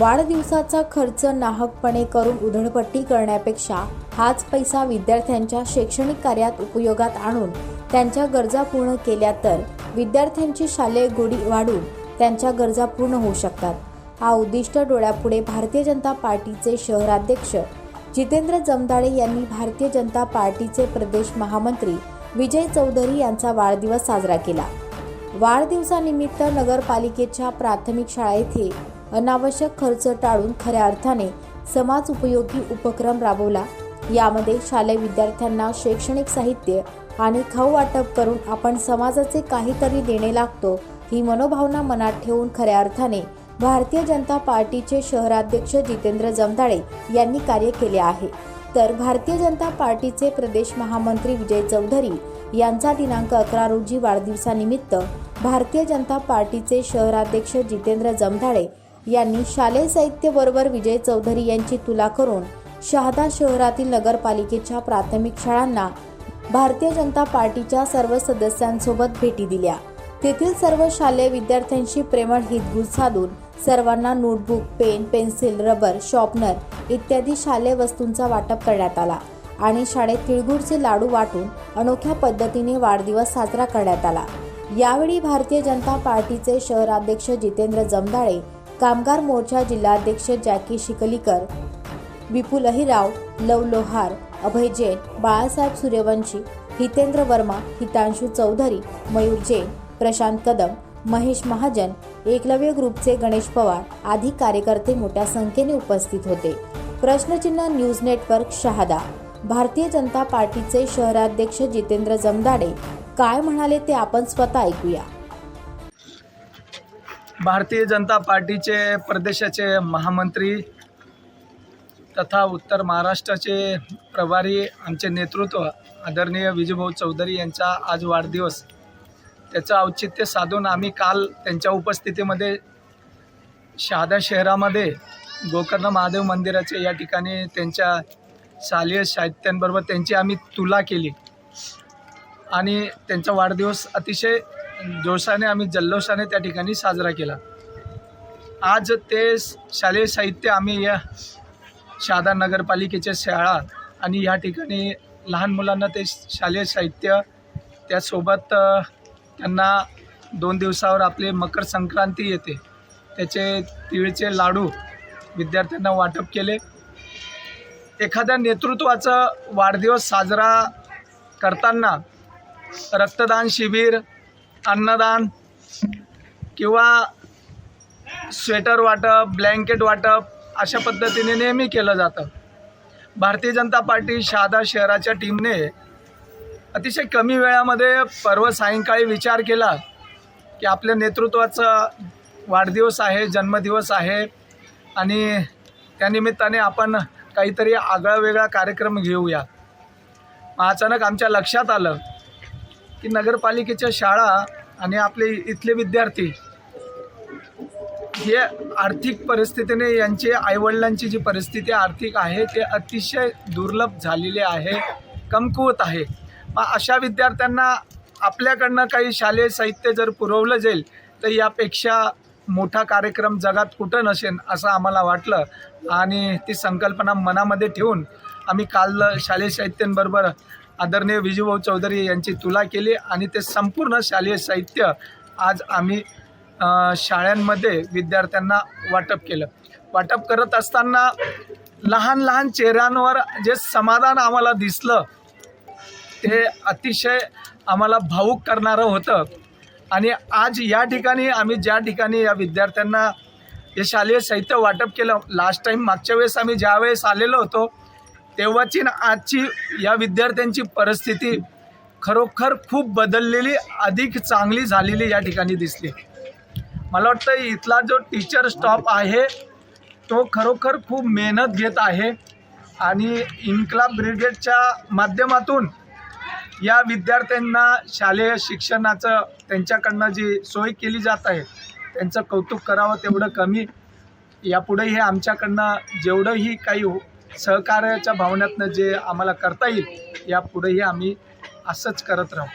वाढदिवसाचा खर्च नाहकपणे करून उधळपट्टी करण्यापेक्षा हाच पैसा विद्यार्थ्यांच्या शैक्षणिक कार्यात उपयोगात आणून त्यांच्या गरजा पूर्ण केल्या तर विद्यार्थ्यांची शालेय गोडी वाढून त्यांच्या गरजा पूर्ण होऊ शकतात. हा उद्दिष्ट डोळ्यापुढे भारतीय जनता पार्टीचे शहराध्यक्ष जितेंद्र जमदाळे यांनी भारतीय जनता पार्टीचे प्रदेश महामंत्री विजय चौधरी यांचा वाढदिवस साजरा केला. वाढदिवसानिमित्त नगरपालिकेच्या प्राथमिक शाळा येथे अनावश्यक खर्च टाळून खऱ्या अर्थाने समाज उपयोगी उपक्रम राबवला. यामध्ये शालेय विद्यार्थ्यांना शैक्षणिक साहित्य आणि खाऊ वाटप करून आपण समाजाचे काहीतरी देणे लागतो ही मनोभावना मनात ठेवून खऱ्या अर्थाने भारतीय जनता पार्टीचे शहराध्यक्ष जितेंद्र जमदाळे यांनी कार्य केले आहे. तर भारतीय जनता पार्टीचे प्रदेश महामंत्री विजय चौधरी यांचा दिनांक अकरा रोजी वाढदिवसानिमित्त भारतीय जनता पार्टीचे शहराध्यक्ष जितेंद्र जमधाळे यांनी शालेय साहित्य बरोबर विजय चौधरी यांची तुला करून शहादा शहरातील नगरपालिकेच्या प्राथमिक शाळांना भारतीय जनता पार्टीच्या सर्व सदस्यांसोबत भेटी दिल्या. तेथील सर्व शालेय विद्यार्थ्यांशी प्रेमळ हितगुज साधून सर्वांना notebook pen pencil rubber sharpener इत्यादी शालेय वस्तूंचा वाटप करण्यात आला आणि शाळेत तिळगुळचे लाडू वाटून अनोख्या पद्धतीने वाढदिवस साजरा करण्यात आला. यावेळी भारतीय जनता पार्टीचे शहराध्यक्ष जितेंद्र जमदाळे कामगार मोर्चा जिल्हाध्यक्ष जॅकी शिकलीकर विपुल अहिराव लव लोहार अभय जैन बाळासाहेब सूर्यवंशी हितेंद्र वर्मा हितांशू चौधरी मयूर जैन प्रशांत कदम महेश महाजन एकलव्य ग्रुपचे गणेश पवार आदी कार्यकर्ते मोठ्या संख्येने उपस्थित होते. प्रश्नचिन्ह न्यूज नेटवर्क शहादा. भारतीय जनता पार्टीचे शहराध्यक्ष जितेंद्र जमदाडे काय म्हणाले ते आपण स्वतः ऐकूया. भारतीय जनता पार्टीचे प्रदेशाचे महामंत्री तथा उत्तर महाराष्ट्राचे प्रभारी आमचे नेतृत्व आदरणीय विजयभाऊ चौधरी यांचा आज वाढदिवस. त्याचं औचित्य साधून आम्ही काल त्यांच्या उपस्थितीमध्ये शहादा शहरामध्ये गोकर्ण महादेव मंदिराचे या ठिकाणी त्यांच्या शालेय साहित्यांबरोबर त्यांची आम्ही तुला केली. आणि त्यांचा वाढदिवस अतिशय जोशाने आम्ही जल्लोषाने त्या ठिकाणी साजरा केला. आज ते शालेय साहित्य आम्ही या शहादा नगरपालिकेच्या शाळा आणि या ठिकाणी लहान मुलांना ते शालेय साहित्य त्यासोबत त्यांना दोन दिवसावर आपले मकर संक्रांती येते. त्याचे तिळचे लाडू विद्यार्थ्यांना वाटप केले. एखाद्या नेतृत्वाचा वाढदिवस साजरा करताना रक्तदान शिबिर अन्नदान किंवा स्वेटर वाटप ब्लँकेट वाटप अशा पद्धतीने नेहमी केलं जातं. भारतीय जनता पार्टी शहादा शहराच्या टीमने अतिशय कमी वेळामध्ये पर्व सायंकाळी विचार केला की आपल्या नेतृत्वाचा वाढदिवस आहे जन्मदिवस आहे आणि त्यानिमित्ताने आपण काहीतरी आगळा वेगळा कार्यक्रम घेऊया. मग अचानक आमच्या लक्षात आलं की नगरपालिकेच्या शाळा आणि आपले इथले विद्यार्थी हे आर्थिक परिस्थितीने यांची आईवडिलांची जी परिस्थिती आर्थिक आहे ते अतिशय दुर्लभ झालेले आहे कमकुवत आहे. मग अशा विद्यार्थ्यांना आपल्याकडनं काही शालेय साहित्य जर पुरवलं जाईल तर यापेक्षा मोठा कार्यक्रम जगात कुठं नसेल असं आम्हाला वाटलं. आणि ती संकल्पना मनामध्ये ठेवून आम्ही काल शालेय साहित्यांबरोबर आदरणीय विजूभाऊ चौधरी यांची तुला केली आणि ते संपूर्ण शालेय साहित्य आज आम्ही शाळांमध्ये विद्यार्थ्यांना वाटप केलं. वाटप करत असताना लहान लहान चेहऱ्यांवर जे समाधान आम्हाला दिसलं ते अतिशय आम्हाला भावूक करणारं होतं. आणि आज या ठिकाणी आम्ही ज्या ठिकाणी या विद्यार्थ्यांना हे शालेय साहित्य वाटप केलं लास्ट टाईम मागच्या वेळेस आम्ही ज्या वेळेस आलेलो होतो तेव्हाची ना आजची या विद्यार्थ्यांची परिस्थिती खरोखर खूप बदललेली अधिक चांगली झालेली या ठिकाणी दिसली. मला वाटतं इथला जो टीचर स्टॉप आहे तो खरोखर खूप मेहनत घेत आहे आणि इन्क्लाब ब्रिगेडच्या माध्यमातून या विद्यार्थ्यांना शालेय शिक्षणाचं त्यांच्याकडनं जी सोय केली जात आहे त्यांचं कौतुक करावं तेवढं कमी. यापुढेही आमच्याकडनं जेवढंही काही हो- सहकार्याच्या भावनेतनं जे आम्हाला करता येईल यापुढेही आम्ही असंच करत राहू.